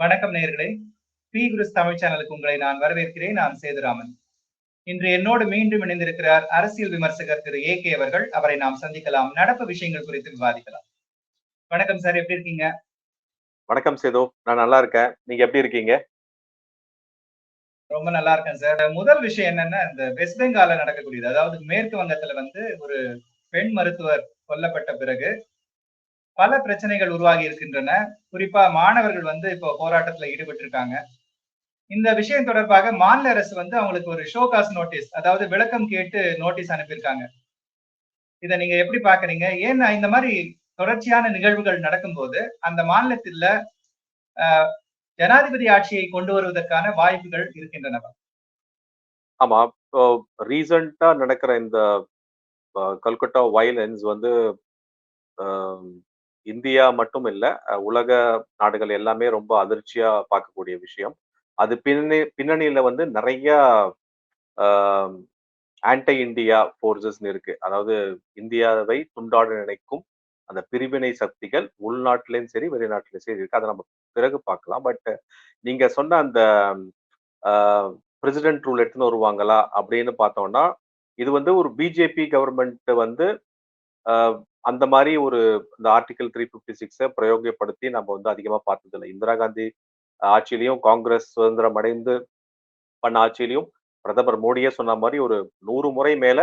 வணக்கம் நேயர்களே. பி குருஸ் தமிழ் சேனலுக்கு உங்களை நான் வரவேற்கிறேன். நான் சேதுராமன். இன்று என்னோடு மீண்டும் இணைந்திருக்கிறார் அரசியல் விமர்சகர் திரு ஏ கே அவர்கள். அவரை நாம் சந்திக்கலாம். நடப்பு விஷயங்கள் குறித்து விவாதிக்கலாம். வணக்கம் சார். எப்படி இருக்கீங்க? வணக்கம் சேது. நான் நல்லா இருக்கேன். நீங்க எப்படி இருக்கீங்க? ரொம்ப நல்லா இருக்கேன் சார். முதல் விஷயம் என்னன்னா இந்த வெஸ்ட் பெங்கால நடக்கக்கூடியது. அதாவது மேற்கு வங்கத்துல வந்து ஒரு பெண் மருத்துவர் கொல்லப்பட்ட பிறகு பல பிரச்சனைகள் உருவாகி இருக்கின்றன. குறிப்பா மாணவர்கள் வந்து இப்போ போராட்டத்துல ஈடுபட்டு இருக்காங்க இந்த விஷயம் தொடர்பாக மாநில அரசு வந்து அவங்களுக்கு ஒரு ஷோகாஸ் நோட்டீஸ் அதாவது விளக்கம் கேட்டு நோட்டீஸ் அனுப்பியிருக்காங்க. இதை நீங்க எப்படி பாக்குறீங்க ஏன்னா இந்த மாதிரி தொடர்ச்சியான நிகழ்வுகள் நடக்கும்போது அந்த மாநிலத்தில் ஆஹ், ஜனாதிபதி ஆட்சியை கொண்டு வருவதற்கான வாய்ப்புகள் இருக்கின்றன. ஆமா இப்போ ரீசண்டா நடக்கிற இந்த கல்கட்டா வயலன்ஸ் வந்து இந்தியா மட்டும் இல்லை உலக நாடுகள் எல்லாமே ரொம்ப அதிர்ச்சியா பார்க்கக்கூடிய விஷயம். அது பின்னணி பின்னணியில வந்து நிறைய ஆன்டி இந்தியா போர்சஸ் இருக்கு. அதாவது இந்தியாவை துண்டாட நினைக்கும் அந்த பிரிவினை சக்திகள் உள்நாட்டிலையும் சரி வெளிநாட்டிலையும் சரி இருக்கு. அதை நம்ம பிறகு பார்க்கலாம். பட் நீங்க சொன்ன அந்த பிரசிடென்ட் ரூல் எடுத்துன்னு வருவாங்களா அப்படின்னு பார்த்தோம்னா இது வந்து ஒரு பிஜேபி கவர்மெண்ட் வந்து அந்த மாதிரி ஒரு இந்த ஆர்டிகல் த்ரீ ஃபிஃப்டி சிக்ஸை பிரயோகப்படுத்தி நம்ம வந்து அதிகமாக பார்த்ததில்லை. இந்திரா காந்தி ஆட்சியிலையும் காங்கிரஸ் சுதந்திரம் அடைந்து பண்ண ஆட்சியிலையும் பிரதமர் மோடியே சொன்ன மாதிரி ஒரு நூறு முறை மேல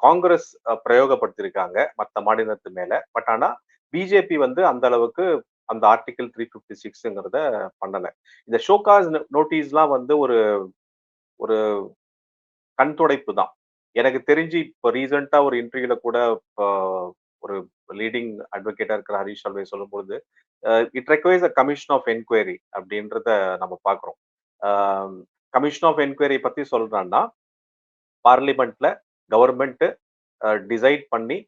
காங்கிரஸ் பிரயோகப்படுத்தியிருக்காங்க மற்ற மாநிலத்து மேல. பட் ஆனா பிஜேபி வந்து அந்த அளவுக்கு அந்த ஆர்டிகல் த்ரீ ஃபிஃப்டி சிக்ஸுங்கிறத பண்ணல. இந்த ஷோகாஸ் நோட்டீஸ்லாம் வந்து ஒரு ஒரு கண் துடைப்பு தான். எனக்கு தெரிஞ்சு இப்போ ரீசெண்டா ஒரு இன்டர்வியூல கூட இப்போ ஒரு லீடிங் அட்வொகேட்டா இருக்கிற ஹரிஷ் சால்வே சொல்லும் பொழுது it requires a commission of enquiry அப்படின்றத நம்ம பார்க்குறோம். கமிஷன் ஆஃப் என்கொயரி பத்தி சொல்றான்னா பார்லிமெண்ட்ல கவர்மெண்ட் டிசைட் பண்ணி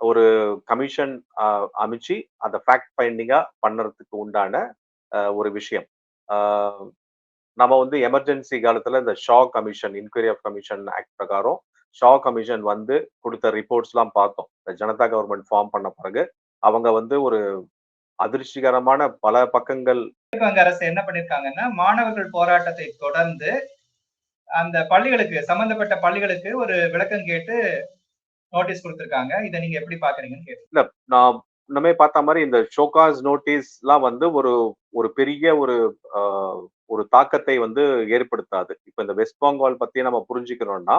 ஒரு கமிஷன் அமைச்சு அந்த ஃபேக்ட் ஃபைண்டிங்கா பண்ணுறதுக்கு உண்டான ஒரு விஷயம். நம்ம வந்து எமர்ஜென்சி காலத்துல இந்த Shah commission inquiry of commission act பிரகாரம் ஷா கமிஷன் வந்து கொடுத்த ரிப்போர்ட்ஸ்லாம் பார்த்தோம். இந்த ஜனதா கவர்மெண்ட் ஃபார்ம் பண்ண பிறகு அவங்க வந்து ஒரு அதிர்ச்சிகரமான பல பக்கங்கள் அரசு என்ன பண்ணிருக்காங்கன்னா மாணவர்கள் போராட்டத்தை தொடர்ந்து அந்த பள்ளிகளுக்கு சம்பந்தப்பட்ட பள்ளிகளுக்கு ஒரு விளக்கம் கேட்டு நோட்டீஸ் கொடுத்திருக்காங்க. இதை நீங்க எப்படி பாக்குறீங்கன்னு இல்ல நான் நம்ம பார்த்த மாதிரி இந்த ஷோகாஸ் நோட்டீஸ்லாம் வந்து ஒரு ஒரு பெரிய ஒரு ஒரு தாக்கத்தை வந்து ஏற்படுத்தாது. இப்ப இந்த வெஸ்ட் பெங்கால் பத்தி நம்ம புரிஞ்சுக்கணும்னா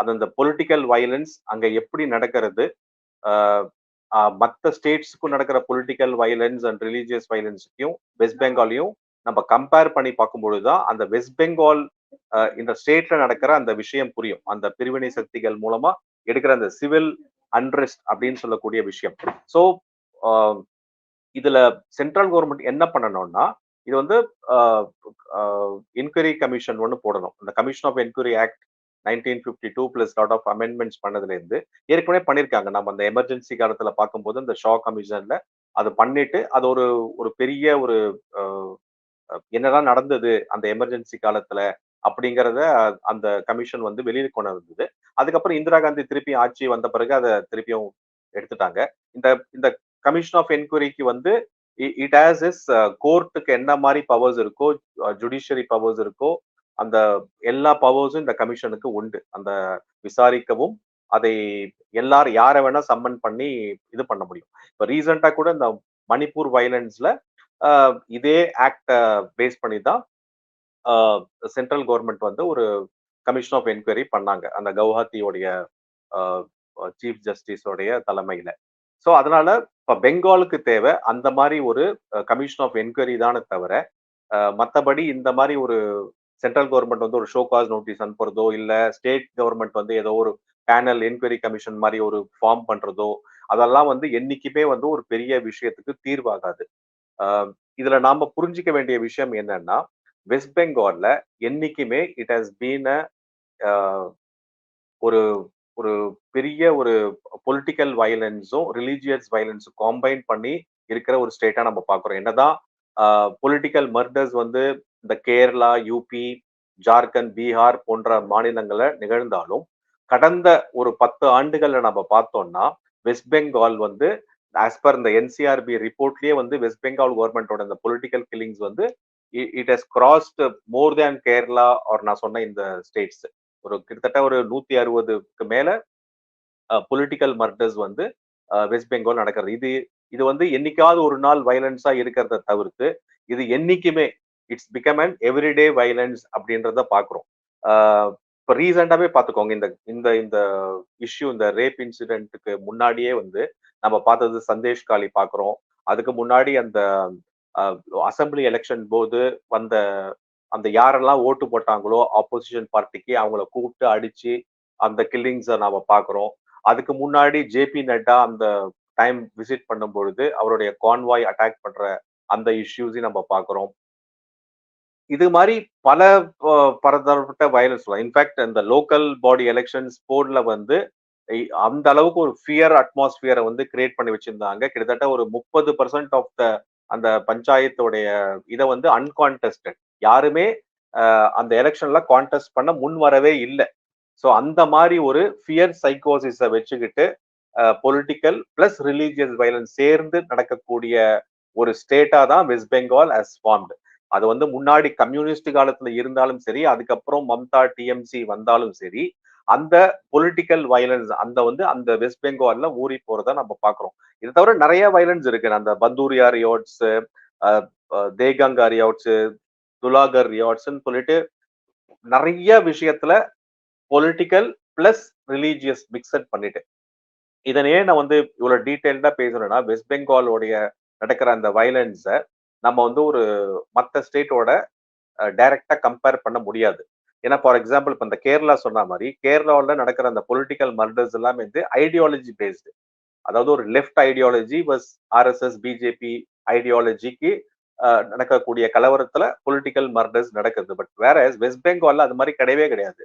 அது அந்த பொலிட்டிக்கல் வயலன்ஸ் அங்க எப்படி நடக்கிறது மற்ற ஸ்டேட்ஸுக்கும் நடக்கிற பொலிட்டிக்கல் வயலன்ஸ் அண்ட் ரிலீஜியஸ் வயலன்ஸுக்கும் வெஸ்ட் பெங்காலையும் நம்ம கம்பேர் பண்ணி பார்க்கும்பொழுது தான் அந்த வெஸ்ட் பெங்கால் இந்த ஸ்டேட்ல நடக்கிற அந்த விஷயம் புரியும். அந்த பிரிவினை சக்திகள் மூலமா எடுக்கிற அந்த சிவில் அன்ரெஸ்ட் அப்படின்னு சொல்லக்கூடிய விஷயம். ஸோ இதுல சென்ட்ரல் கவர்மெண்ட் என்ன பண்ணணும்னா இது வந்து என்கொயரி கமிஷன் ஒன்று போடணும். இந்த commission of enquiry act nineteen fifty two plus lot of amendments பண்ணதுலேருந்து ஏற்கனவே பண்ணியிருக்காங்க நம்ம அந்த எமர்ஜென்சி காலத்தில் பார்க்கும்போது இந்த ஷா கமிஷனில் அது பண்ணிட்டு அது ஒரு ஒரு பெரிய ஒரு என்னதான் நடந்தது அந்த எமர்ஜென்சி காலத்துல அப்படிங்கிறத அந்த கமிஷன் வந்து வெளியில கொண்டு வந்தது. அதுக்கப்புறம் இந்திரா காந்தி திருப்பி ஆட்சி வந்த பிறகு அதை திருப்பியும் எடுத்துட்டாங்க. இந்த இந்த கமிஷன் ஆஃப் என்கொயரிக்கு வந்து இட் ஆஸ் இஸ் கோர்ட்டுக்கு என்ன மாதிரி பவர்ஸ் இருக்கோ ஜுடிஷியரி பவர்ஸ் இருக்கோ அந்த எல்லா பவர்ஸும் இந்த கமிஷனுக்கு உண்டு. அந்த விசாரிக்கவும் அதை எல்லாரும் யாரை வேணா சம்மன் பண்ணி இது பண்ண முடியும். இப்போ ரீசெண்டா கூட இந்த மணிப்பூர் வயலன்ஸ்ல இதே ஆக்ட பேஸ் பண்ணி தான் சென்ட்ரல் கவர்மெண்ட் வந்து ஒரு கமிஷன் ஆஃப் என்கொயரி பண்ணாங்க. அந்த கவுஹாத்தியோடைய சீஃப் ஜஸ்டிஸோடைய தலைமையில. ஸோ அதனால இப்போ பெங்காலுக்கு தேவை அந்த மாதிரி ஒரு கமிஷன் ஆஃப் என்கொயரி தானே தவிர மற்றபடி இந்த மாதிரி ஒரு சென்ட்ரல் கவர்மெண்ட் வந்து ஒரு ஷோ காஸ் நோட்டீஸ் அனுப்புறதோ இல்ல ஸ்டேட் கவர்மெண்ட் வந்து ஏதோ ஒரு பேனல் என்கொயரி கமிஷன் மாதிரி ஒரு ஃபார்ம் பண்றதோ அதெல்லாம் வந்து என்னைக்குமே வந்து ஒரு பெரிய விஷயத்துக்கு தீர்வாகாது. இதுல நாம புரிஞ்சிக்க வேண்டிய விஷயம் என்னன்னா வெஸ்ட் பெங்கால்ல என்னைக்குமே இட் ஹஸ் பீன் ஒரு ஒரு பெரிய ஒரு பொலிட்டிக்கல் வயலன்ஸும் ரிலீஜியஸ் வயலன்ஸும் காம்பைன் பண்ணி இருக்கிற ஒரு ஸ்டேட்டா நம்ம பாக்குறோம் என்னதான் பொலிட்டிக்கல் மர்டர்ஸ் வந்து இந்த கேரளா யூபி ஜார்க்கண்ட் பீகார் போன்ற மாநிலங்கள்ல நிகழ்ந்தாலும் கடந்த ஒரு பத்து ஆண்டுகள்ல நம்ம பார்த்தோம்னா வெஸ்ட் பெங்கால் வந்து ஆஸ் பர் இந்த என்சிஆர்பி ரிப்போர்ட்லயே வந்து வெஸ்ட் பெங்கால் கவர்மெண்டோட இந்த பொலிட்டிக்கல் கில்லிங்ஸ் வந்து it has crossed more than Kerala or நான் சொன்ன இந்த ஸ்டேட்ஸ் ஒரு கிட்டத்தட்ட ஒரு நூத்தி அறுபதுக்கு மேல பொலிட்டிக்கல் மர்டர்ஸ் வந்து வெஸ்ட் பெங்கால் நடக்கிறது. இது இது வந்து என்னைக்காவது ஒரு நாள் வயலன்ஸா இருக்கிறத தவிர்த்து இது என்னைக்குமே it's become and everyday violence அப்படின்றத பாக்குறோம் இப்போ ரீசெண்டாவே பார்த்துக்கோங்க இந்த இந்த இந்த இஷ்யூ இந்த ரேப் இன்சிடென்ட்டுக்கு முன்னாடியே வந்து நம்ம பார்த்தது சந்தேஷ் காளி பார்க்குறோம். அதுக்கு முன்னாடி அந்த அசம்பிளி எலெக்ஷன் போது வந்த அந்த யாரெல்லாம் ஓட்டு போட்டாங்களோ ஆப்போசிஷன் பார்ட்டிக்கு அவங்கள கூப்பிட்டு அடிச்சு அந்த கில்லிங்ஸை நாம பார்க்குறோம். அதுக்கு முன்னாடி ஜேபி நட்டா அந்த டைம் விசிட் பண்ணும் பொழுது அவருடைய கான்வாய் அட்டாக் பண்ற அந்த இஷ்யூஸையும் நம்ம பார்க்குறோம். இது மாதிரி பல பரதரப்பட்ட வயலன்ஸ் இன்ஃபேக்ட் இந்த லோக்கல் பாடி எலெக்ஷன்ஸ் போர்டில் வந்து அந்த அளவுக்கு ஒரு ஃபியர் அட்மாஸ்பியரை வந்து கிரியேட் பண்ணி வச்சிருந்தாங்க. கிட்டத்தட்ட ஒரு முப்பது பர்சன்ட் ஆஃப் த அந்த பஞ்சாயத்தோடைய இதை வந்து அன்கான்டெஸ்டட் யாருமே அந்த எலெக்ஷன்ல கான்டெஸ்ட் பண்ண முன் வரவே இல்லை. ஸோ அந்த மாதிரி ஒரு ஃபியர் சைக்கோசிஸை வச்சுக்கிட்டு பொலிட்டிக்கல் பிளஸ் ரிலீஜியஸ் வயலன்ஸ் சேர்ந்து நடக்கக்கூடிய ஒரு ஸ்டேட்டா தான் வெஸ்ட் பெங்கால் அஸ் ஃபார்ம்டு அது வந்து முன்னாடி கம்யூனிஸ்ட் காலத்துல இருந்தாலும் சரி அதுக்கப்புறம் மம்தா டிஎம்சி வந்தாலும் சரி அந்த பொலிட்டிக்கல் வயலன்ஸ் அந்த வந்து அந்த வெஸ்ட் பெங்கால்ல ஊறி போறத நம்ம பாக்குறோம் இதை தவிர நிறைய வயலன்ஸ் இருக்கு. அந்த பந்தூரியா ரியாட்ஸ் தேகங்கா ரியாட்ஸ் துலாகர் ரியாட்ஸ்ன்னு சொல்லிட்டு நிறைய விஷயத்துல பொலிட்டிக்கல் பிளஸ் ரிலீஜியஸ் மிக்சட் பண்ணிட்டு இதனையே நான் வந்து இவ்வளவு டீட்டெயில்டா பேசணும்னா வெஸ்ட் பெங்காலோடைய நடக்கிற அந்த வயலன்ஸை நம்ம வந்து ஒரு மற்ற ஸ்டேட்டோட டைரக்டா கம்பேர் பண்ண முடியாது. ஏன்னா ஃபார் எக்ஸாம்பிள் இப்போ இந்த கேரளா சொன்ன மாதிரி கேரளாவில் நடக்கிற அந்த பொலிட்டிக்கல் மர்டர்ஸ் எல்லாமே வந்து ஐடியாலஜி பேஸ்டு அதாவது ஒரு left ideology versus RSS BJP ஐடியாலஜிக்கு நடக்கக்கூடிய கலவரத்துல பொலிட்டிக்கல் மர்டர்ஸ் நடக்குது. பட் வேற வெஸ்ட் பெங்கால்ல அது மாதிரி கிடையவே கிடையாது.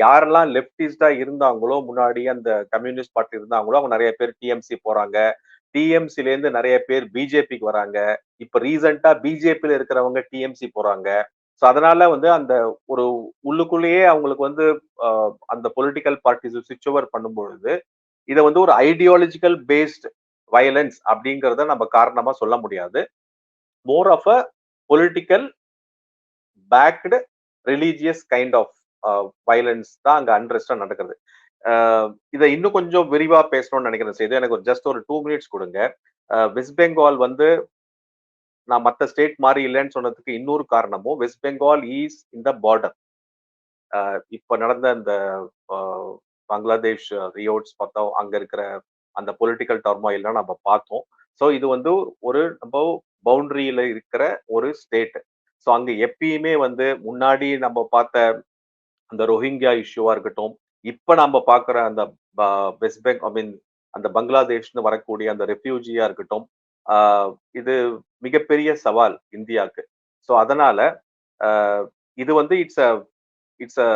யாரெல்லாம் லெப்டிஸ்டா இருந்தாங்களோ முன்னாடி அந்த கம்யூனிஸ்ட் பார்ட்டி இருந்தாங்களோ அவங்க நிறைய பேர் டிஎம்சி போறாங்க. டிஎம்சில இருந்து நிறைய பேர் பிஜேபிக்கு வராங்க. இப்ப ரீசெண்டா பிஜேபியில இருக்கிறவங்க டிஎம்சி போறாங்க. ஸோ அதனால வந்து அந்த ஒரு உள்ளுக்குள்ளேயே அவங்களுக்கு வந்து அந்த பொலிட்டிக்கல் பார்ட்டிஸ் சுவிச் ஓவர் பண்ணும்பொழுது இதை வந்து ஒரு ஐடியாலஜிக்கல் பேஸ்ட் வயலன்ஸ் அப்படிங்கிறத நம்ம காரணமா சொல்ல முடியாது. More of a political backed religious kind of violence தான் அங்க அன்ரெஸ்டாக நடக்குது இதை இன்னும் கொஞ்சம் விரிவா பேசணும்னு நினைக்கிறேன் செய்து எனக்கு ஒரு ஜஸ்ட் ஒரு டூ மினிட்ஸ் கொடுங்க. வெஸ்ட் பெங்கால் வந்து நான் மற்ற ஸ்டேட் மாதிரி இல்லைன்னு சொன்னதுக்கு இன்னொரு காரணமும் வெஸ்ட் பெங்கால் ஈஸ் இந்த பார்டர் இப்ப நடந்த இந்த பங்களாதேஷ் ரியோட்ஸ் பார்த்தோம். அங்க இருக்கிற அந்த பொலிட்டிக்கல் டர்மாயில்லாம் நம்ம பார்த்தோம். ஸோ இது வந்து ஒரு நம்ம பவுண்டரியில இருக்கிற ஒரு ஸ்டேட் ஸோ அங்க எப்பயுமே வந்து முன்னாடி நம்ம பார்த்த அந்த ரோஹிங்கியா இஷ்யூவா இருக்கட்டும் இப்ப நம்ம பாக்குற அந்த வெஸ்ட் பெங்க் ஐ மீன் அந்த பங்களாதேஷ்னு வரக்கூடிய அந்த ரெஃப்யூஜியா இருக்கட்டும் இது மிகப்பெரிய சவால் இந்தியாவுக்கு. ஸோ அதனால இது வந்து it's a it's a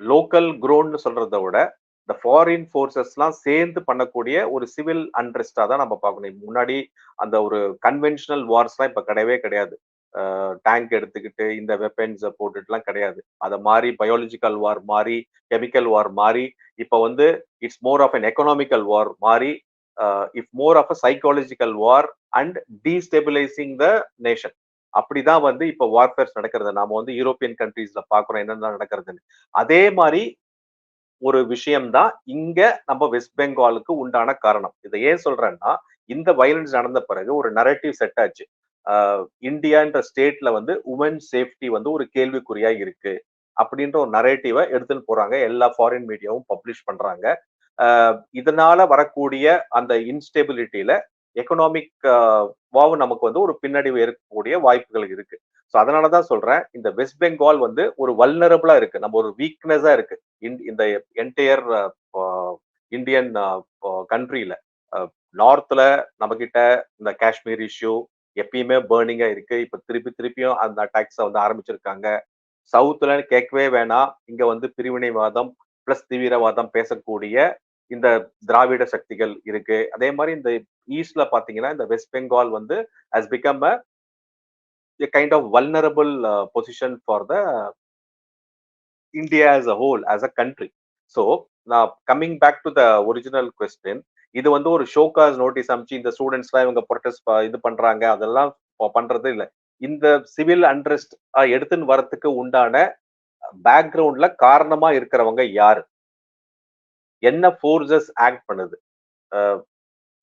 local குரோன்னு சொல்றத விட இந்த ஃபாரின் ஃபோர்ஸஸ்லாம் சேர்ந்து பண்ணக்கூடிய ஒரு சிவில் அண்ட்ரெஸ்டா தான் நம்ம பார்க்கணும் முன்னாடி அந்த ஒரு கன்வென்ஷனல் வார்ஸ்லாம் இப்போ கிடையவே கிடையாது. டேங்க் எடுத்துக்கிட்டு இந்த வெப்பன்ஸை போட்டுட்டுலாம் கிடையாது. அதை மாதிரி பயாலஜிக்கல் வார் மாறி கெமிக்கல் வார் மாறி இப்போ வந்து it's more of an economical war மாறி if more of a psychological war and destabilising the nation அப்படிதான் வந்து இப்போ வார்ஃபேர்ஸ் நடக்கிறது. நாம வந்து யூரோப்பியன் கண்ட்ரீஸ்ல பாக்குறோம் என்னென்ன நடக்கிறதுன்னு. அதே மாதிரி ஒரு விஷயம்தான் இங்க நம்ம வெஸ்ட் பெங்காலுக்கு உண்டான காரணம். இதை ஏன் சொல்றேன்னா இந்த வயலன்ஸ் நடந்த பிறகு ஒரு நரேட்டிவ் செட் ஆச்சு. இந்தியான்ற ஸ்டேட்ல வந்து உமன் சேஃப்டி வந்து ஒரு கேள்விக்குறியா இருக்கு. அப்படின்ற ஒரு நரேட்டிவை எடுத்துன்னு போறாங்க. எல்லா ஃபாரின் மீடியாவும் பப்ளிஷ் பண்றாங்க. இதனால வரக்கூடிய அந்த இன்ஸ்டெபிலிட்டியில எக்கனாமிக் வாவு நமக்கு வந்து ஒரு பின்னடைவு இருக்கக்கூடிய வாய்ப்புகள் இருக்கு. ஸோ அதனாலதான் சொல்றேன். இந்த வெஸ்ட் பெங்கால் வந்து ஒரு வல்னரபிளா இருக்கு. நம்ம ஒரு வீக்னஸா இருக்கு. இந்த என்டையர் இந்தியன் கண்ட்ரியில நார்த்ல நம்ம கிட்ட இந்த காஷ்மீர் இஷ்யூ எப்பயுமே பேர்னிங்கா இருக்கு. இப்ப திருப்பி திருப்பியும் அந்த அட்டாக்ஸை வந்து ஆரம்பிச்சிருக்காங்க. சவுத்துல கேட்கவே வேணாம். இங்க வந்து பிரிவினைவாதம் பிளஸ் தீவிரவாதம் பேசக்கூடிய இந்த திராவிட சக்திகள் இருக்கு. அதே மாதிரி இந்த ஈஸ்ட்ல பாத்தீங்கன்னா இந்த வெஸ்ட் பெங்கால் வந்து has become a kind of vulnerable position for the India as a whole as a country so நான் coming back to the original question இது வந்து ஒரு ஷோகாஸ் நோட்டீஸ் அமைச்சு இந்த ஸ்டூடெண்ட்ஸ்லாம் இவங்க ப்ரொட்டஸ்ட் இது பண்றாங்க. அதெல்லாம் பண்றது இல்லை. இந்த சிவில் அண்ட்ரஸ்ட் எடுத்துன்னு வரத்துக்கு உண்டான பேக்ரவுண்ட்ல காரணமா இருக்கிறவங்க யாரு? என்ன ஃபோர்ஸஸ் ஆக்ட் பண்ணுது?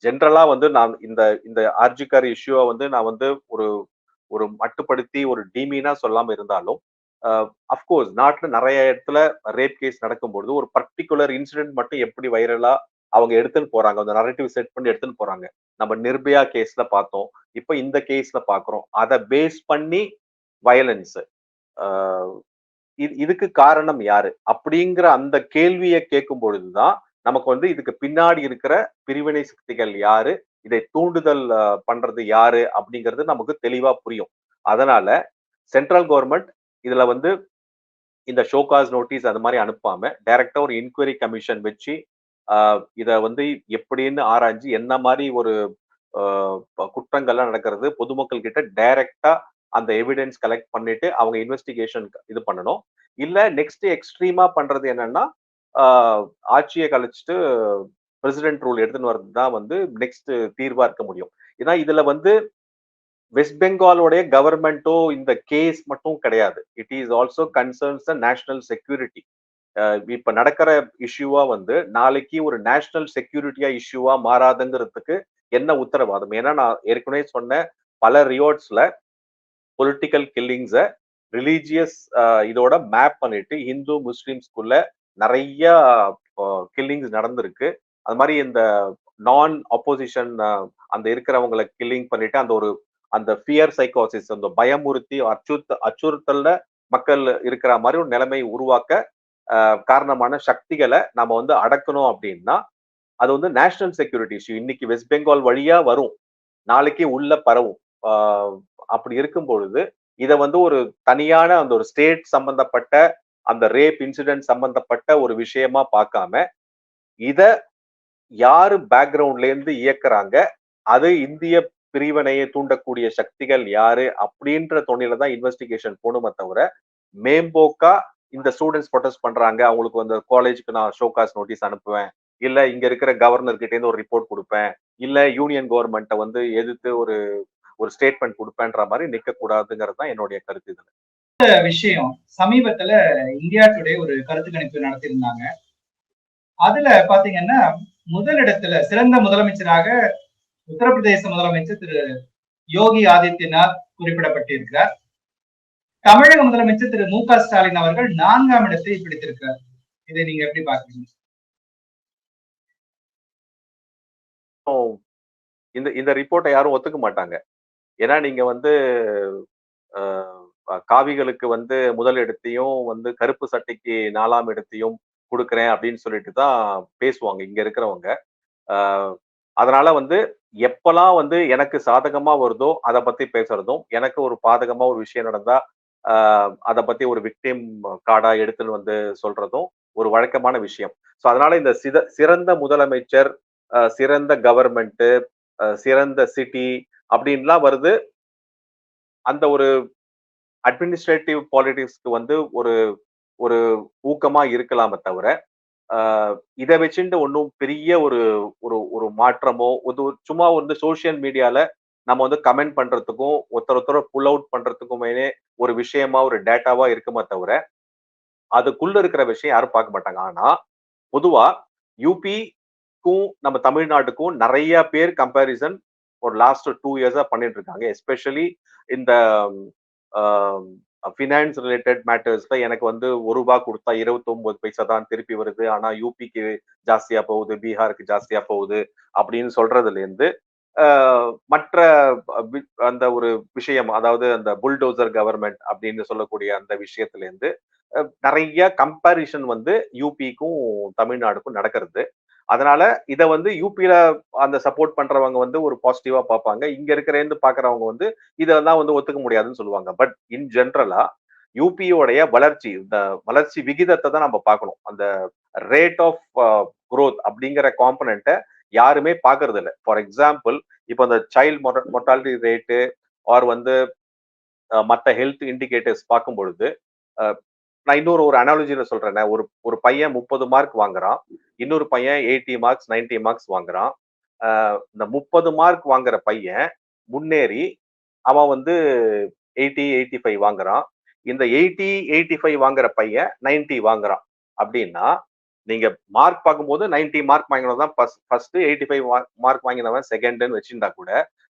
ஜென்ரலா வந்து நான் இந்த இந்த ஆர்ஜிகார் இஷ்யூவை வந்து நான் வந்து ஒரு ஒரு மட்டுப்படுத்தி ஒரு டீமீனா சொல்லாம இருந்தாலும் அஃப்கோர்ஸ் நாட்டில் நிறைய இடத்துல ரேப் கேஸ் நடக்கும்பொழுது ஒரு பர்டிகுலர் இன்சிடென்ட் மட்டும் எப்படி வைரலா அவங்க எடுத்துன்னு போறாங்க. அந்த நரேட்டிவ் செட் பண்ணி எடுத்துன்னு போறாங்க. நம்ம நிர்பயா கேஸ்ல பார்த்தோம். இப்போ இந்த கேஸ்ல பாக்குறோம் அதை பேஸ் பண்ணி வயலன்ஸ் இதுக்கு காரணம் யாரு? அப்படிங்கிற அந்த கேள்வியை கேட்கும் பொழுதுதான் நமக்கு வந்து இதுக்கு பின்னாடி இருக்கிற பிரிவினை சக்திகள் யாரு? இதை தூண்டுதல் பண்றது யாரு? அப்படிங்கிறது நமக்கு தெளிவா புரியும். அதனால சென்ட்ரல் கவர்மெண்ட் இதுல வந்து இந்த ஷோகாஸ் நோட்டீஸ் அது மாதிரி அனுப்பாம டைரக்டா ஒரு இன்கொயரி கமிஷன் வச்சு இதை வந்து எப்படின்னு ஆராய்ஞ்சு என்ன மாதிரி ஒரு குற்றங்கள்லாம் நடக்கிறது பொதுமக்கள் கிட்ட டைரக்டா அந்த எவிடன்ஸ் கலெக்ட் பண்ணிட்டு அவங்க இன்வெஸ்டிகேஷன் இது பண்ணணும். இல்ல நெக்ஸ்ட் எக்ஸ்ட்ரீமா பண்றது என்னன்னா ஆட்சியை கழிச்சிட்டு பிரசிடென்ட் ரூல் எடுத்துன்னு வர்றது தான் வந்து நெக்ஸ்ட் தீர்வா இருக்க முடியும். ஏன்னா இதுல வந்து வெஸ்ட் பெங்காலோடைய கவர்மெண்ட்டோ இந்த கேஸ் மட்டும் கிடையாது. It is also concerns the national security. இப்ப நடக்கிற இஷ்யூவா வந்து நாளைக்கு ஒரு நேஷனல் செக்யூரிட்டியா இஷ்யூவா மாறாதுங்கிறதுக்கு என்ன உத்தரவாதம்? ஏன்னா நான் ஏற்கனவே சொன்ன பல ரியோட்ஸ்ல பொலிட்டிக்கல் கில்லிங்ஸை ரிலீஜியஸ் இதோட மேப் பண்ணிட்டு இந்து முஸ்லீம்ஸ்குள்ள நிறைய கில்லிங்ஸ் நடந்திருக்கு. அது மாதிரி இந்த நான் அப்போசிஷன் அந்த இருக்கிறவங்களை கில்லிங் பண்ணிட்டு அந்த ஒரு அந்த ஃபியர் சைக்கோசிஸ் அந்த பயமுறுத்தி அச்சுறுத்த அச்சுறுத்தல்ல மக்கள் இருக்கிற மாதிரி ஒரு நிலைமை உருவாக்க காரணமான சக்திகளை நம்ம வந்து அடக்கணும் அப்படின்னா அது வந்து நேஷனல் செக்யூரிட்டி இஷ்யூ இன்னைக்கு வெஸ்ட் பெங்கால் வழியா வரும். நாளைக்கு உள்ள பரவும். அப்படி இருக்கும் பொழுது இதை வந்து ஒரு தனியான அந்த ஒரு ஸ்டேட் சம்பந்தப்பட்ட அந்த ரேப் இன்சிடென்ட் சம்பந்தப்பட்ட ஒரு விஷயமா பார்க்காம இத யாரு பேக்ரவுண்ட்ல இருந்து இயக்குறாங்க? அது இந்திய பிரிவினையை தூண்டக்கூடிய சக்திகள் யாரு? அப்படின்ற துணையில தான் இன்வெஸ்டிகேஷன் போகணுமே தவிர மேம்போக்கா இந்த ஸ்டூடெண்ட்ஸ் ப்ரொடெஸ்ட் பண்றாங்க அவங்களுக்கு வந்து காலேஜுக்கு நான் ஷோகாஸ் நோட்டீஸ் அனுப்புவேன். இல்ல இங்க இருக்கிற கவர்னர் இருந்து ஒரு ரிப்போர்ட் கொடுப்பேன். இல்ல யூனியன் கவர்மெண்ட்டை வந்து எதிர்த்து ஒரு ஒரு ஸ்டேட்மெண்ட் கொடுப்பேன்ற மாதிரி நிக்க கூடாதுங்கிறது தான் என்னுடைய கருத்து இதுல. இந்த விஷயம் சமீபத்துல இந்தியா டுடே ஒரு கருத்து கணிப்பு நடத்தியிருந்தாங்க. அதுல பாத்தீங்கன்னா முதலிடத்துல சிறந்த முதலமைச்சராக உத்தரப்பிரதேச முதலமைச்சர் திரு யோகி ஆதித்யநாத் குறிப்பிடப்பட்டிருக்கிறார். தமிழக முதலமைச்சர் திரு மு க ஸ்டாலின் அவர்கள் நான்காம் இடத்தை பிடித்திருக்கிறார். இதை நீங்க எப்படி பாக்குறீங்க இந்த இந்த ரிப்போர்ட்டை யாரும் ஒத்துக்க மாட்டாங்க. ஏன்னா நீங்க வந்து காவிகளுக்கு வந்து முதல் இடத்தையும் வந்து கருப்பு சட்டைக்கு நாலாம் இடத்தையும் கொடுக்குறேன் அப்படின்னு சொல்லிட்டு தான் பேசுவாங்க இங்க இருக்கிறவங்க. அதனால வந்து எப்பெல்லாம் வந்து எனக்கு சாதகமா வருதோ அதை பத்தி பேசுறதும் எனக்கு ஒரு பாதகமா ஒரு விஷயம் நடந்தா அதை பத்தி ஒரு விக்டிம் கார்டா எடுத்துன்னு வந்து சொல்றதும் ஒரு வழக்கமான விஷயம். ஸோ அதனால இந்த சித சிறந்த முதலமைச்சர் சிறந்த கவர்மெண்ட் சிறந்த சிட்டி அப்படின்லாம் வருது. அந்த ஒரு அட்மினிஸ்ட்ரேட்டிவ் பாலிட்டிக்ஸ்க்கு வந்து ஒரு ஒரு ஊக்கமா இருக்கலாமே தவிர இதை வச்சுட்டு ஒன்றும் பெரிய ஒரு ஒரு ஒரு மாற்றமோ ஒரு சும்மா வந்து சோசியல் மீடியால நம்ம வந்து கமெண்ட் பண்றதுக்கும் ஒருத்தர் ஒருத்தர புல் அவுட் பண்றதுக்குமே ஒரு விஷயமா ஒரு டேட்டாவா இருக்குமே தவிர அதுக்குள்ள இருக்கிற விஷயம் யாரும் பார்க்க மாட்டாங்க. ஆனா பொதுவா யூபிக்கும் நம்ம தமிழ்நாட்டுக்கும் நிறைய பேர் கம்பேரிசன் ஒரு லாஸ்ட் டூ இயர்ஸா பண்ணிட்டு இருக்காங்க. எஸ்பெஷலி இந்த ஃபினான்ஸ் ரிலேட்டட் மேட்டர்ஸ்ல எனக்கு வந்து ஒரு ரூபாய் கொடுத்தா இருபத்தி ஒன்பது பைசா தான் திருப்பி வருது. ஆனா யூபிக்கு ஜாஸ்தியா போகுது பீகாருக்கு ஜாஸ்தியா போகுது அப்படின்னு சொல்றதுல இருந்து மற்ற அந்த ஒரு விஷயம் அதாவது அந்த புல்டோசர் கவர்மெண்ட் அப்படின்னு சொல்லக்கூடிய அந்த விஷயத்துல இருந்து நிறைய கம்பேரிஷன் வந்து யூபிக்கும் தமிழ்நாடுக்கும் நடக்கிறது. அதனால இதை வந்து யூபியில அந்த சப்போர்ட் பண்றவங்க வந்து ஒரு பாசிட்டிவா பார்ப்பாங்க இங்க இருக்கிறேன்னு பாக்குறவங்க வந்து இதெல்லாம் வந்து ஒத்துக்க முடியாதுன்னு சொல்லுவாங்க. பட் இன் ஜென்ரலா யூபியோடைய வளர்ச்சி இந்த வளர்ச்சி விகிதத்தை தான் நம்ம பார்க்கணும் அந்த ரேட் ஆஃப் குரோத் அப்படிங்கிற காம்பனண்ட்டை யாருமே பாக்குறது இல்லை ஃபார் எக்ஸாம்பிள் இப்போ அந்த சைல்ட் மொர்டாலிட்டி ரேட்டு ஆர் வந்து மற்ற ஹெல்த் இண்டிகேட்டர்ஸ் பார்க்கும் பொழுது நான் இன்னொரு ஒரு அனாலஜியில சொல்றேன். ஒரு ஒரு பையன் முப்பது மார்க் வாங்குறான். இன்னொரு பையன் எயிட்டி மார்க்ஸ் நைன்டி மார்க்ஸ் வாங்குறான். இந்த முப்பது மார்க் வாங்குற பையன் முன்னேறி அவன் வந்து எயிட்டி எயிட்டி ஃபைவ் வாங்குறான். இந்த எயிட்டி எயிட்டி ஃபைவ் வாங்குற பையன் நைன்டி வாங்குறான். அப்படின்னா நீங்க மார்க் பார்க்கும்போது நைன்டி மார்க் வாங்கினவன் தான் ஃபர்ஸ்ட் எயிட்டி ஃபைவ் மார்க் வாங்கினவன் செகண்ட்னு வச்சிருந்தா கூட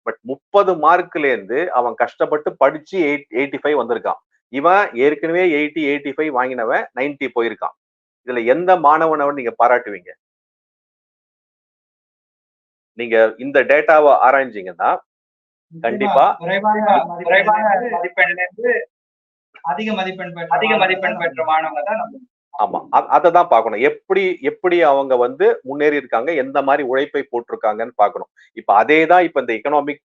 பட் முப்பது மார்க்ல இருந்து அவன் கஷ்டப்பட்டு படிச்சு எயிட் எயிட்டி ஃபைவ் வந்திருக்கான். இவன் ஏற்கனவே எயிட்டி எயிட்டி ஃபைவ் வாங்கினவன் நைன்டி போயிருக்கான். இதுல எந்த மாணவனவன் நீங்க பாராட்டுவீங்க? நீங்க இந்த டேட்டாவை ஆராய்ஞ்சீங்கன்னா கண்டிப்பா. அதிக மதிப்பெண் அதிக மதிப்பெண் பெற்ற மாணவங்க தான் ஆமா. அதை தான் பார்க்கணும். எப்படி எப்படி அவங்க வந்து முன்னேறி இருக்காங்க எந்த மாதிரி உழைப்பை போட்டிருக்காங்கன்னு பார்க்கணும். இப்ப அதே தான் இப்ப இந்த எக்கனாமிக்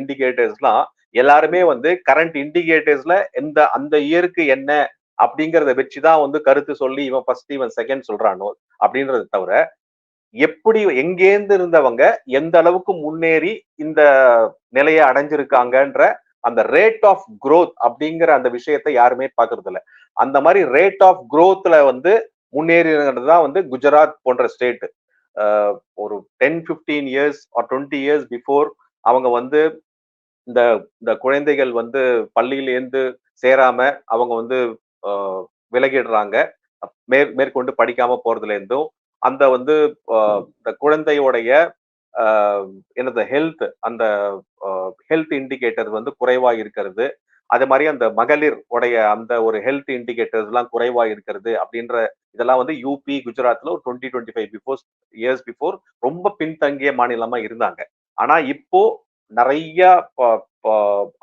இண்டிகேட்டர்ஸ்லாம் எல்லாருமே வந்து கரண்ட் இண்டிகேட்டர்ஸ்ல எந்த அந்த இயருக்கு என்ன அப்படிங்கறத வச்சுதான் வந்து கருத்து சொல்லி இவன் ஃபர்ஸ்ட் இவன் செகண்ட் சொல்றானோ அப்படின்றத தவிர எப்படி எங்கேந்து இருந்தவங்க எந்த அளவுக்கு முன்னேறி இந்த நிலையை அடைஞ்சிருக்காங்கன்ற அந்த ரேட் ஆஃப் குரோத் அப்படிங்கிற அந்த விஷயத்தை யாருமே பாக்குறது இல்ல அந்த மாதிரி ரேட் ஆஃப் குரோத்ல வந்து முன்னேறினது தான் வந்து குஜராத் போன்ற ஸ்டேட் ஒரு ten fifteen years or twenty years before அவங்க வந்து இந்த இந்த குழந்தைகள் வந்து பள்ளியிலேருந்து சேராம அவங்க வந்து விலகிடுறாங்க. மேற் மேற்கொண்டு படிக்காம போறதுல இருந்தும் அந்த வந்து இந்த குழந்தையோடைய எனது ஹெல்த் அந்த ஹெல்த் இண்டிகேட்டர் வந்து குறைவா இருக்கிறது அதே மாதிரி அந்த மகளிர் உடைய அந்த ஒரு ஹெல்த் இண்டிகேட்டர்ஸ் எல்லாம் குறைவா இருக்கிறது அப்படின்ற இதெல்லாம் வந்து யூபி குஜராத்ல ஒரு twenty twenty five before years before ரொம்ப பின்தங்கிய மாநிலமா இருந்தாங்க. ஆனா இப்போ நிறைய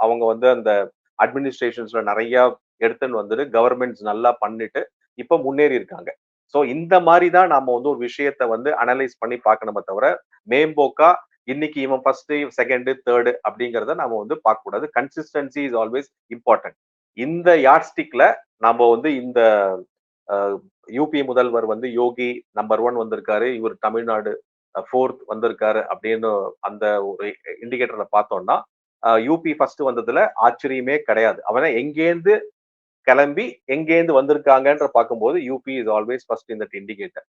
அவங்க வந்து அந்த அட்மினிஸ்ட்ரேஷன்ஸ்ல நிறைய எடுத்துன்னு வந்துட்டு கவர்மெண்ட்ஸ் நல்லா பண்ணிட்டு இப்ப முன்னேறி இருக்காங்க ஸோ இந்த மாதிரி தான் நாம வந்து ஒரு விஷயத்த வந்து அனலைஸ் பண்ணி பார்க்கணுமே தவிர மேம்போக்கா இன்னைக்கு இவன் ஃபர்ஸ்ட் செகண்டு தேர்டு அப்படிங்கிறத நாம வந்து பார்க்க கூடாது கன்சிஸ்டன்சி இஸ் ஆல்வேஸ் இம்பார்ட்டன்ட் இந்த யார்ஸ்டிக்ல நாம வந்து இந்த யூபி முதல்வர் வந்து யோகி நம்பர் ஒன் வந்திருக்காரு இவர் தமிழ்நாடு ஃபோர்த் வந்திருக்காரு அப்படின்னு அந்த ஒரு இண்டிகேட்டர்ல பார்த்தோம்னா யூபி ஃபர்ஸ்ட் வந்ததுல ஆச்சரியமே கிடையாது. அவனை எங்கேருந்து கிளம்பி எங்கேருந்து வந்திருக்காங்கன்ற பார்க்கும்போது யூபி இஸ் ஆல்வேஸ் ஃபர்ஸ்ட் இந்த இண்டிகேட்டர்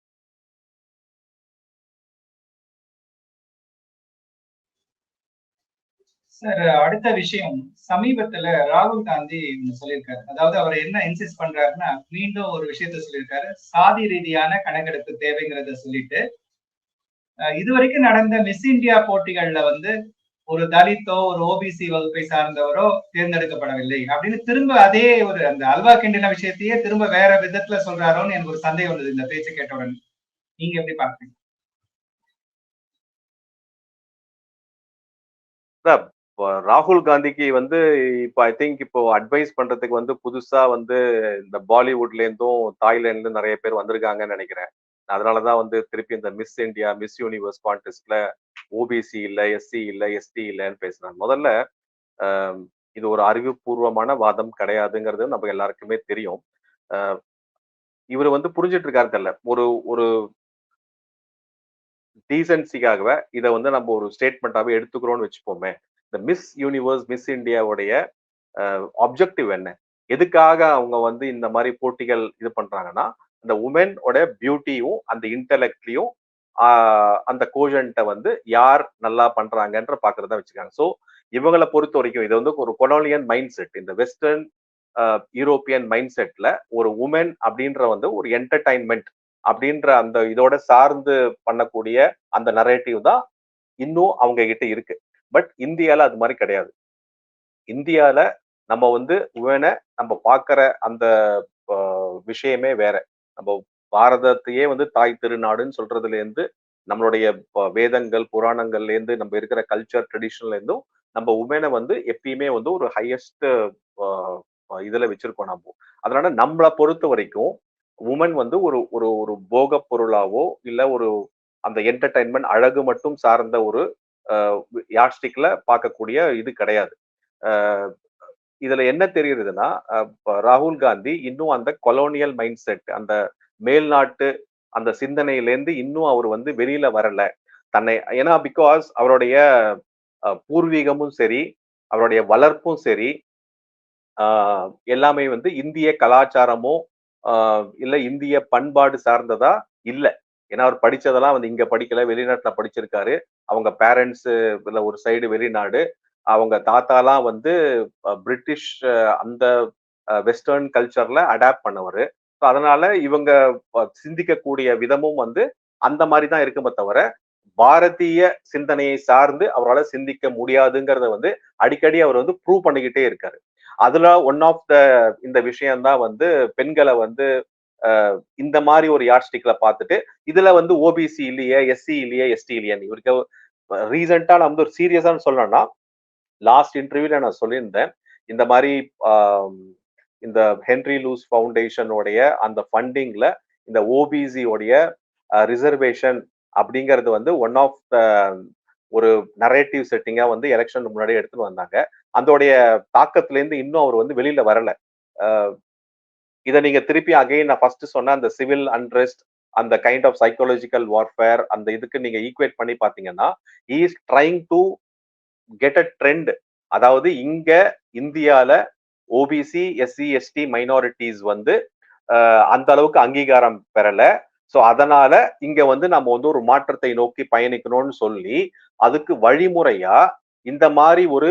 சார் அடுத்த விஷயம் சமீபத்துல ராகுல் காந்தி சொல்லியிருக்காரு. அதாவது அவர் என்ன இன்சிஸ்ட் பண்றாருன்னா மீண்டும் ஒரு விஷயத்த சொல்லியிருக்காரு. சாதி ரீதியான கணக்கெடுப்பு தேவைங்கிறத சொல்லிட்டு அஹ் இதுவரைக்கும் நடந்த மிஸ் இந்தியா போட்டிகள்ல வந்து ஒரு தலித்தோ ஒரு ஓபிசி வகுப்பை சார்ந்தவரோ தேர்ந்தெடுக்கப்படவில்லை. அப்படின்னு திரும்ப அதே ஒரு அந்த அல்வா கிண்டின விஷயத்தையே திரும்ப வேற விதத்துல சொல்றாரோன்னு எனக்கு ஒரு சந்தேகம் வந்தது. இந்த பேச்சு கேட்ட உடனே. நீங்க எப்படி பாக்குறீங்க ராகுல் காந்திக்கு வந்து இப்போ ஐ திங்க் இப்போ அட்வைஸ் பண்றதுக்கு வந்து புதுசா வந்து இந்த பாலிவுட்ல இருந்தும் தாய்லாந்துல இருந்து நிறைய பேர் வந்திருக்காங்கன்னு நினைக்கிறேன். அதனாலதான் வந்து திருப்பி இந்த மிஸ் இந்தியா மிஸ் யூனிவர்ஸ் கான்டெஸ்ட்ல ஓபிசி இல்லை எஸ்சி இல்லை எஸ்டி இல்லைன்னு பேசுறாங்க முதல்ல ஆஹ் இது ஒரு அறிவுபூர்வமான வாதம் கிடையாதுங்கிறது நம்ம எல்லாருக்குமே தெரியும். ஆஹ் இவர் வந்து புரிஞ்சிட்டு இருக்காரு தெரியல. ஒரு ஒரு டீசென்சிக்காகவே இதை வந்து நம்ம ஒரு ஸ்டேட்மெண்ட்டாகவே எடுத்துக்கிறோம்னு வச்சுப்போமே இந்த மிஸ் யூனிவர்ஸ் மிஸ் இந்தியாவுடைய ஆப்ஜெக்டிவ் என்ன? எதுக்காக அவங்க வந்து இந்த மாதிரி போட்டிகள் இது பண்றாங்கன்னா அந்த உமனோட பியூட்டியும் அந்த இன்டெலெக்ட்லையும் அந்த கோஷன்ட்ட வந்து யார் நல்லா பண்றாங்கன்ற பாக்குறதா வச்சுக்காங்க. ஸோ இவங்களை பொறுத்த வரைக்கும் இது வந்து ஒரு கொலோனியன் மைண்ட் செட் இந்த வெஸ்டர்ன் யூரோப்பியன் மைண்ட் செட்ல ஒரு உமன் அப்படின்ற வந்து ஒரு என்டர்டைன்மெண்ட் அப்படின்ற அந்த இதோட சார்ந்து பண்ணக்கூடிய அந்த நரேட்டிவ் தான் இன்னும் அவங்க கிட்ட இருக்கு. பட் இந்தியால அது மாதிரி கிடையாது. இந்தியால நம்ம வந்து உமனை நம்ம பார்க்குற அந்த விஷயமே வேற. நம்ம பாரதத்தையே வந்து தாய் திருநாடுன்னு சொல்றதுல இருந்து நம்மளுடைய வேதங்கள் புராணங்கள்ல இருந்து நம்ம இருக்கிற கல்ச்சர் ட்ரெடிஷன்ல இருந்தும் நம்ம உமனை வந்து எப்பயுமே வந்து ஒரு ஹையஸ்ட் இதுல வச்சிருக்கோம் நம்ம அதனால நம்மளை பொறுத்த வரைக்கும் உமன் வந்து ஒரு ஒரு ஒரு போக பொருளாவோ இல்ல ஒரு அந்த என்டர்டைன்மெண்ட் அழகு மட்டும் சார்ந்த ஒரு யாஸ்டிக்ல பார்க்கக்கூடிய இது கிடையாது. இதுல என்ன தெரியுதுன்னா ராகுல் காந்தி இன்னும் அந்த கொலோனியல் மைண்ட் செட் அந்த மேல்நாட்டு அந்த சிந்தனையிலேருந்து இன்னும் அவர் வந்து வெளியில வரல. தன்னை ஏன்னா பிகாஸ் அவருடைய பூர்வீகமும் சரி அவருடைய வளர்ப்பும் சரி எல்லாமே வந்து இந்திய கலாச்சாரமோ இல்ல இந்திய பண்பாடு சார்ந்ததா? இல்லை. ஏன்னா அவர் படிச்சதெல்லாம் வந்து இங்க படிக்கல வெளிநாட்டுல படிச்சிருக்காரு. அவங்க பேரண்ட்ஸ் இல்ல ஒரு சைடு வெளிநாடு. அவங்க தாத்தாலாம் வந்து பிரிட்டிஷ் அந்த வெஸ்டர்ன் கல்ச்சர்ல அடாப்ட் பண்ணவர். அதனால இவங்க சிந்திக்கக்கூடிய விதமும் வந்து அந்த மாதிரி தான் இருக்குமே தவிர பாரதிய சிந்தனையை சார்ந்து அவரால் சிந்திக்க முடியாதுங்கிறத வந்து அடிக்கடி அவர் வந்து ப்ரூவ் பண்ணிக்கிட்டே இருக்காரு. அதுல ஒன் ஆஃப் த இந்த விஷயம்தான் வந்து பெண்களை வந்து இந்த மாதிரி ஒரு யார்ஸ்டிக்ல பார்த்துட்டு இதுல வந்து ஓபிசி இல்லையே எஸ்சி இல்லையே எஸ்டி இல்லையான்னு இவருக்கு ரீசெண்டா நான் வந்து ஒரு சீரியஸான சொல்லணும்னா லாஸ்ட் இன்டர்வியூல நான் சொல்லியிருந்தேன் இந்த மாதிரி இந்த ஹென்ரி லூஸ் ஃபவுண்டேஷனுடைய அந்த ஃபண்டிங்ல இந்த ஓபிசியோடைய ரிசர்வேஷன் அப்படிங்கிறது வந்து ஒன் ஆஃப் த ஒரு நரேட்டிவ் செட்டிங்கா வந்து எலெக்ஷன் முன்னாடி எடுத்துட்டு வந்தாங்க. அதோடைய தாக்கத்துலேருந்து இன்னும் அவர் வந்து வெளியில வரல. இதை நீங்க திருப்பி அகைன் நான் ஃபர்ஸ்ட் சொன்ன அந்த சிவில் அன்ரெஸ்ட் அந்த கைண்ட் ஆஃப் சைக்காலஜிக்கல் வார்ஃபேர் அந்த இதுக்கு நீங்க ஈக்குவேட் பண்ணி பாத்தீங்கன்னா is trying to get a trend அதாவது இங்க இந்தியால ஓபிசி எஸ்சி எஸ்டி மைனாரிட்டிஸ் வந்து அந்த அளவுக்கு அங்கீகாரம் பெறல. ஸோ அதனால இங்க வந்து நம்ம வந்து ஒரு மாற்றத்தை நோக்கி பயணிக்கணும்னு சொல்லி அதுக்கு வழிமுறையா இந்த மாதிரி ஒரு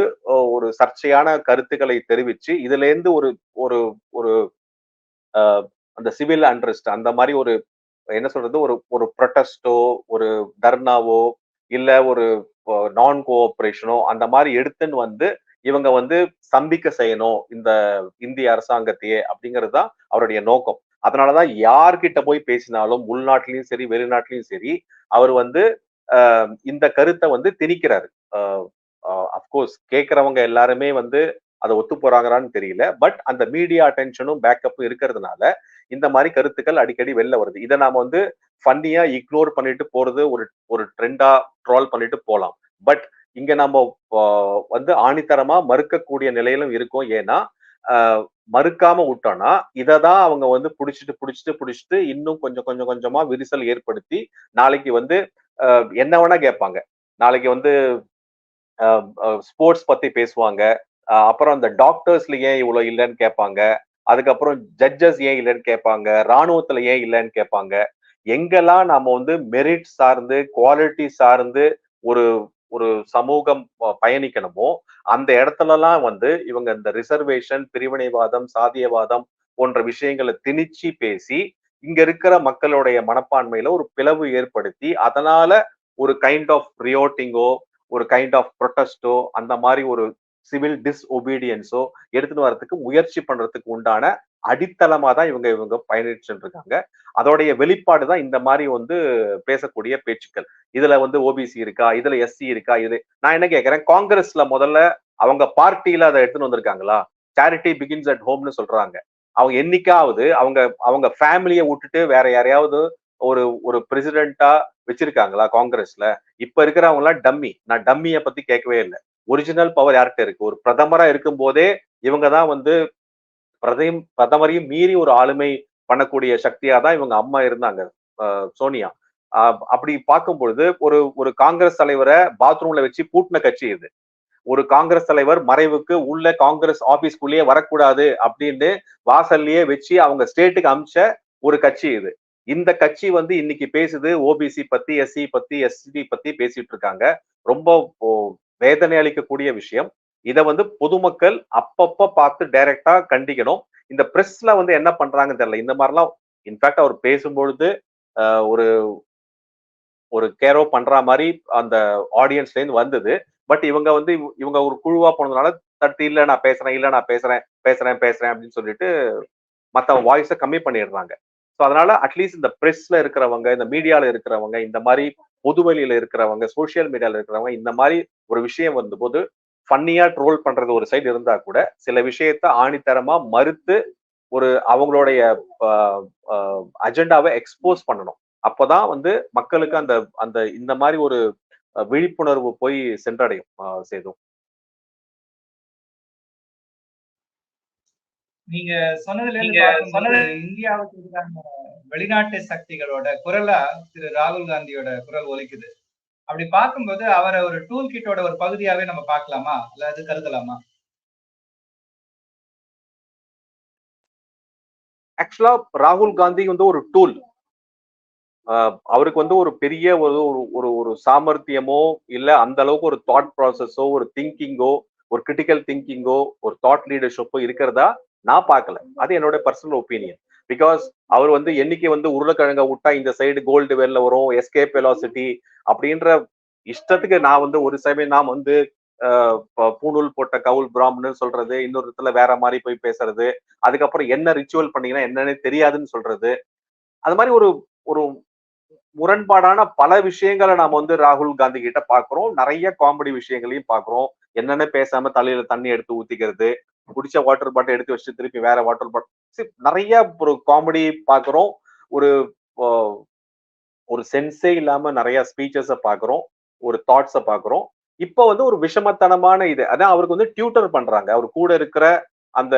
ஒரு சர்ச்சையான கருத்துக்களை தெரிவிச்சு இதுல இருந்து ஒரு ஒரு ஒரு அந்த சிவில் அண்ட்ரஸ்ட் அந்த மாதிரி ஒரு என்ன சொல்றது ஒரு ஒரு ப்ரொட்டஸ்டோ ஒரு தர்ணாவோ இல்ல ஒரு நான் கோஆபரேஷனோ அந்த மாதிரி எடுத்துன்னு வந்து இவங்க வந்து சம்பிக்க செய்யணும் இந்த இந்திய அரசாங்கத்தையே அப்படிங்கிறது தான் அவருடைய நோக்கம். அதனாலதான் யார்கிட்ட போய் பேசினாலும் உள்நாட்டிலையும் சரி வெளிநாட்டிலையும் சரி அவர் வந்து ஆஹ், இந்த கருத்தை வந்து திணிக்கிறாரு. அப்கோர்ஸ் கேட்கறவங்க எல்லாருமே வந்து அதை ஒத்து போறாங்களான்னு தெரியல. பட் அந்த மீடியா அட்டென்ஷனும் பேக்கப்பும் இருக்கிறதுனால இந்த மாதிரி கருத்துக்கள் அடிக்கடி வெளில வருது. இதை நாம வந்து ஃபன்னியா இக்னோர் பண்ணிட்டு போறது ஒரு ஒரு ட்ரெண்டா ட்ரால் பண்ணிட்டு போலாம். பட் இங்க நம்ம வந்து ஆணித்தரமா மறுக்கக்கூடிய நிலையிலும் இருக்கும். ஏன்னா மறுக்காம விட்டோம்னா இதை தான் அவங்க வந்து புடிச்சிட்டு புடிச்சிட்டு புடிச்சிட்டு இன்னும் கொஞ்சம் கொஞ்சம் கொஞ்சமா விரிசல் ஏற்படுத்தி நாளைக்கு வந்து என்ன வேணா கேட்பாங்க. நாளைக்கு வந்து ஸ்போர்ட்ஸ் பத்தி பேசுவாங்க. அப்புறம் அந்த டாக்டர்ஸ்ல ஏன் இவ்வளவு இல்லைன்னு கேட்பாங்க. அதுக்கப்புறம் ஜட்ஜஸ் ஏன் இல்லைன்னு கேட்பாங்க. ராணுவத்துல ஏன் இல்லைன்னு கேட்பாங்க. எங்கெல்லாம் நாம வந்து மெரிட் சார்ந்து குவாலிட்டி சார்ந்து ஒரு ஒரு சமூகம் ப- பயணிக்கணுமோ அந்த இடத்துலலாம் வந்து இவங்க இந்த ரிசர்வேஷன் பிரிவினைவாதம் சாதியவாதம் போன்ற விஷயங்களை திணிச்சு பேசி இங்க இருக்கிற மக்களுடைய மனப்பான்மையில ஒரு பிளவு ஏற்படுத்தி அதனால ஒரு கைண்ட் ஆஃப் ரியோட்டிங்கோ ஒரு கைண்ட் ஆஃப் ப்ரொட்டஸ்டோ அந்த மாதிரி ஒரு சிவில் டிஸ்ஒபீடியன்ஸோ எடுத்துட்டு வரதுக்கு முயற்சி பண்றதுக்கு உண்டான அடித்தளமா தான் இவங்க இவங்க பயணிச்சுட்டு இருக்காங்க அதோடைய வெளிப்பாடு தான் இந்த மாதிரி வந்து பேசக்கூடிய பேச்சுக்கள். இதுல வந்து ஓபிசி இருக்கா? இதுல எஸ்சி இருக்கா? இது நான் என்ன கேட்கறேன்? காங்கிரஸ்ல முதல்ல அவங்க பார்ட்டியில அதை எடுத்துன்னு வந்திருக்காங்களா? சேரிட்டி பிகின்ஸ் அட் ஹோம்னு சொல்றாங்க. அவங்க என்னைக்காவது அவங்க அவங்க ஃபேமிலியை விட்டுட்டு வேற யாரையாவது ஒரு ஒரு பிரசிடென்ட்டா வச்சிருக்காங்களா காங்கிரஸ்ல? இப்ப இருக்கிறவங்க எல்லாம் டம்மி நான் டம்மியை பத்தி கேட்கவே இல்லை. ஒரிஜினல் பவர் யார்கிட்ட இருக்கு? ஒரு பிரதமரா இருக்கும் போதே இவங்க தான் வந்து பிரதம் பிரதமரையும் மீறி ஒரு ஆளுமை பண்ணக்கூடிய சக்தியா தான் இவங்க அம்மா இருந்தாங்க சோனியா. அஹ் அப்படி பார்க்கும் பொழுது ஒரு ஒரு காங்கிரஸ் தலைவரை பாத்ரூம்ல வச்சு பூட்டின கட்சி இது. ஒரு காங்கிரஸ் தலைவர் மறைவுக்கு உள்ள காங்கிரஸ் ஆபீஸ்க்குள்ளேயே வரக்கூடாது அப்படின்னு வாசல்லையே வச்சு அவங்க ஸ்டேட்டுக்கு அமிச்ச ஒரு கட்சி இது. இந்த கட்சி வந்து இன்னைக்கு பேசுது ஓபிசி பத்தி எஸ்சி பத்தி எஸ்டி பத்தி பேசிட்டு இருக்காங்க. ரொம்ப வேதனை அளிக்கக்கூடிய விஷயம். இதை வந்து பொதுமக்கள் அப்பப்ப பார்த்து டைரக்டா கண்டிக்கணும். இந்த பிரஸ்ல வந்து என்ன பண்றாங்கன்னு தெரியல. இந்த மாதிரிலாம் இன்ஃபேக்ட் அவர் பேசும்பொழுது ஒரு ஒரு கேரோ பண்ற மாதிரி அந்த ஆடியன்ஸ்ல இருந்து வந்தது. பட் இவங்க வந்து இவங்க ஒரு குழுவா போனதுனால தட்டு இல்ல நான் பேசுறேன் இல்ல நான் பேசுறேன் பேசுறேன் பேசுறேன் அப்படின்னு சொல்லிட்டு மத்த வாய்ஸை கம்மி பண்ணிடுறாங்க. ஸோ அதனால அட்லீஸ்ட் இந்த ப்ரெஸ்ல இருக்கிறவங்க இந்த மீடியால இருக்கிறவங்க இந்த மாதிரி பொதுவெளியில இருக்கிறவங்க சோஷியல் மீடியால இருக்கிறவங்க இந்த மாதிரி ஒரு விஷயம் வந்தபோது ஃபன்னியா ட்ரோல் பண்றது ஒரு சைடு இருந்தா கூட சில விஷயத்த ஆணித்தரமா மறுத்து ஒரு அவங்களுடைய அஜெண்டாவை எக்ஸ்போஸ் பண்ணணும். அப்பதான் வந்து மக்களுக்கு அந்த அந்த இந்த மாதிரி ஒரு விழிப்புணர்வு போய் சென்றடையும் அஹ், சேது. நீங்க சொன்னதுல நீங்க இருந்து சொன்னது சொன்னது- இந்தியாவுக்கு எதிரான வெளிநாட்டு சக்திகளோட குரலா திரு ராகுல் காந்தியோட குரல் ஒலிக்குது. அப்படி பார்க்கும்போது அவரை ஒரு டூல் கிட்டோட ஒரு பகுதியாவே நம்ம பார்க்கலாமா? அல்லது கருதலாமா? ஆக்சுவலா ராகுல் காந்தி வந்து ஒரு டூல் ஆஹ் அவருக்கு வந்து ஒரு பெரிய ஒரு ஒரு ஒரு ஒரு சாமர்த்தியமோ இல்ல அந்த அளவுக்கு ஒரு தாட் ப்ராசஸோ ஒரு திங்கிங்கோ ஒரு கிரிட்டிக்கல் திங்கிங்கோ ஒரு தாட் லீடர்ஷிப்போ இருக்கிறதா நான் பார்க்கல. அது என்னோட பர்சனல் ஒப்பீனியன் பிகாஸ் அவர் வந்து என்னைக்கு வந்து உருளைக்கிழங்க விட்டா இந்த சைடு கோல்டு வெல்ல வரும் எஸ்கேப் வெலாசிட்டி அப்படின்ற இஷ்டத்துக்கு நான் வந்து ஒரு சமயம் நான் வந்து ஆஹ் ப- பூணூல் போட்ட கவுல் பிராம்னு சொல்றது இன்னொரு இடத்துல வேற மாதிரி போய் பேசுறது அதுக்கப்புறம் என்ன ரிச்சுவல் பண்ணீங்கன்னா என்னன்னு தெரியாதுன்னு சொல்றது. அது மாதிரி ஒரு ஒரு முரண்பாடான பல விஷயங்களை நாம வந்து ராகுல் காந்தி கிட்ட பாக்குறோம் நிறைய காமெடி விஷயங்களையும் பாக்குறோம் என்னென்ன பேசாம தலையில தண்ணி எடுத்து ஊத்திக்கிறது குடிச்ச வாட்டர் பாட்டில் எடுத்து வச்சுட்டு திருப்பி வேற வாட்டர் பாட்டில் நிறைய ஒரு காமெடி பாக்குறோம் ஒரு ஒரு சென்ஸே இல்லாம நிறைய ஸ்பீச்சஸை பாக்குறோம் ஒரு தாட்ஸ பாக்குறோம் இப்போ வந்து ஒரு விஷமத்தனமான இது. அதான் அவருக்கு வந்து டியூட்டர் பண்றாங்க. அவர் கூட இருக்கிற அந்த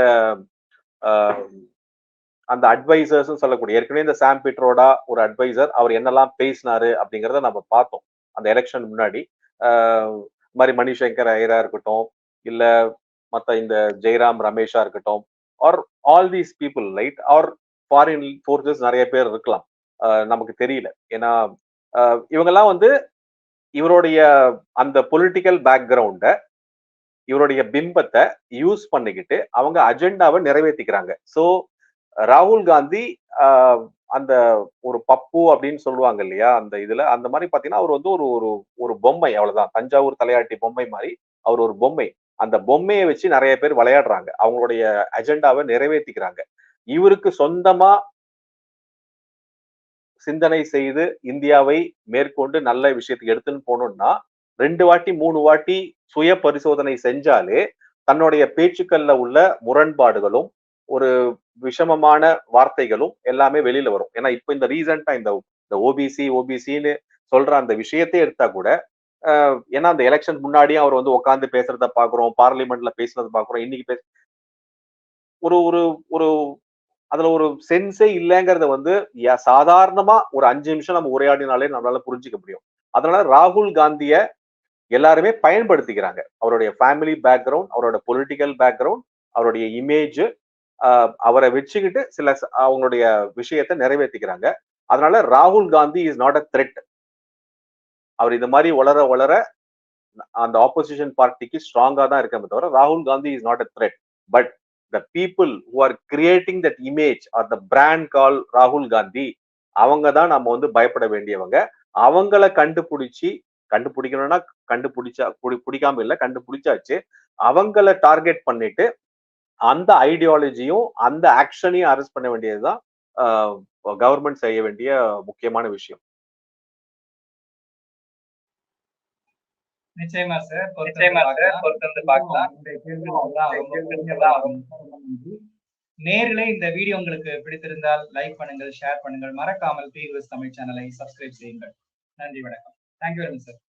அந்த அட்வைசர்ஸ் சொல்லக்கூடிய ஏற்கனவே இந்த சாம் பிட்ரோடா ஒரு அட்வைசர் அவர் என்னெல்லாம் பேசினாரு அப்படிங்கிறத நம்ம பார்த்தோம். அந்த எலெக்ஷன் முன்னாடி. ஆஹ் மாதிரி மணிசங்கர் ஐயரா இருக்கட்டும் இல்ல மத்த இந்த ஜெய்ராம் ரமேஷா இருக்கட்டும் or all these people right or foreign forces நிறைய பேர் இருக்கலாம். நமக்கு தெரியல. ஏன்னா ஆஹ் இவங்கெல்லாம் வந்து இவருடைய அந்த பொலிட்டிக்கல் பேக்ரவுண்டை இவருடைய பிம்பத்தை யூஸ் பண்ணிக்கிட்டு அவங்க அஜெண்டாவை நிறைவேற்றிக்கிறாங்க சோ ராகுல் காந்தி ஆஹ், அந்த ஒரு பப்பு அப்படின்னு சொல்லுவாங்க இல்லையா அந்த இதுல அந்த மாதிரி பாத்தீங்கன்னா அவர் வந்து ஒரு ஒரு ஒரு பொம்மை அவ்வளவுதான். தஞ்சாவூர் தலையாட்டி பொம்மை மாதிரி அவர் ஒரு பொம்மை. அந்த பொம்மையை வச்சு நிறைய பேர் விளையாடுறாங்க. அவங்களுடைய அஜெண்டாவை நிறைவேற்றிக்கிறாங்க இவருக்கு சொந்தமா சிந்தனை செய்து இந்தியாவை மேற்கொண்டு நல்ல விஷயத்துக்கு எடுத்துன்னு போனோம்னா ரெண்டு வாட்டி மூணு வாட்டி சுய பரிசோதனை செஞ்சாலே தன்னுடைய பேச்சுக்கள்ல உள்ள முரண்பாடுகளும் ஒரு விஷமமான வார்த்தைகளும் எல்லாமே வெளியில வரும். ஏன்னா இப்ப இந்த ரீசெண்டா இந்த இந்த ஓபிசி ஓபிசின்னு சொல்ற அந்த விஷயத்தை எடுத்தா கூட ஏன்னா அந்த எலெக்ஷன் முன்னாடியும் அவர் வந்து உட்காந்து பேசுறத பாக்குறோம் பார்லிமெண்ட்ல பேசுறத பாக்குறோம் இன்னைக்கு பேச ஒரு ஒரு ஒரு அதுல ஒரு சென்ஸே இல்லைங்கிறத வந்து யா- சாதாரணமா ஒரு அஞ்சு நிமிஷம் நம்ம உரையாடினாலே நம்மளால புரிஞ்சுக்க முடியும். அதனால ராகுல் காந்திய எல்லாருமே பயன்படுத்திக்கிறாங்க. அவருடைய ஃபேமிலி பேக்ரவுண்ட் அவரோட பொலிட்டிக்கல் பேக்ரவுண்ட் அவருடைய இமேஜ் அவரை வச்சுக்கிட்டு சில அவங்களுடைய விஷயத்த நிறைவேற்றிக்கிறாங்க அதனால ராகுல் Gandhi is not a threat அவர் இந்த மாதிரி வளர வளர அந்த ஆப்போசிஷன் பார்ட்டிக்கு ஸ்ட்ராங்கா தான் இருக்கமே தவிர ராகுல் Gandhi is not a thread but the people who are creating that image R the brand கால் ராகுல் காந்தி அவங்க தான் நம்ம வந்து பயப்பட வேண்டியவங்க. அவங்கள கண்டுபிடிச்சி கண்டுபிடிக்கணும்னா கண்டுபிடிச்சா பிடி பிடிக்காம இல்லை கண்டுபிடிச்சாச்சு. அவங்கள டார்கெட் பண்ணிட்டு அந்த ஐடியாலஜியும் அந்த ஆக்ஷனையும் அரெஸ்ட் பண்ண வேண்டியதுதான் கவர்மெண்ட் செய்ய வேண்டிய முக்கியமான விஷயம். நிச்சயமா சார். நிச்சயமா சார். பொறுத்திருந்து பார்க்கலாம். நேர்களே இந்த வீடியோ உங்களுக்கு பிடித்திருந்தால் லைக் பண்ணுங்கள் ஷேர் பண்ணுங்கள். மறக்காமல் பீவர்ஸ் தமிழ் சேனலை சப்ஸ்கிரைப் செய்யுங்கள். நன்றி வணக்கம். Thank you very much sir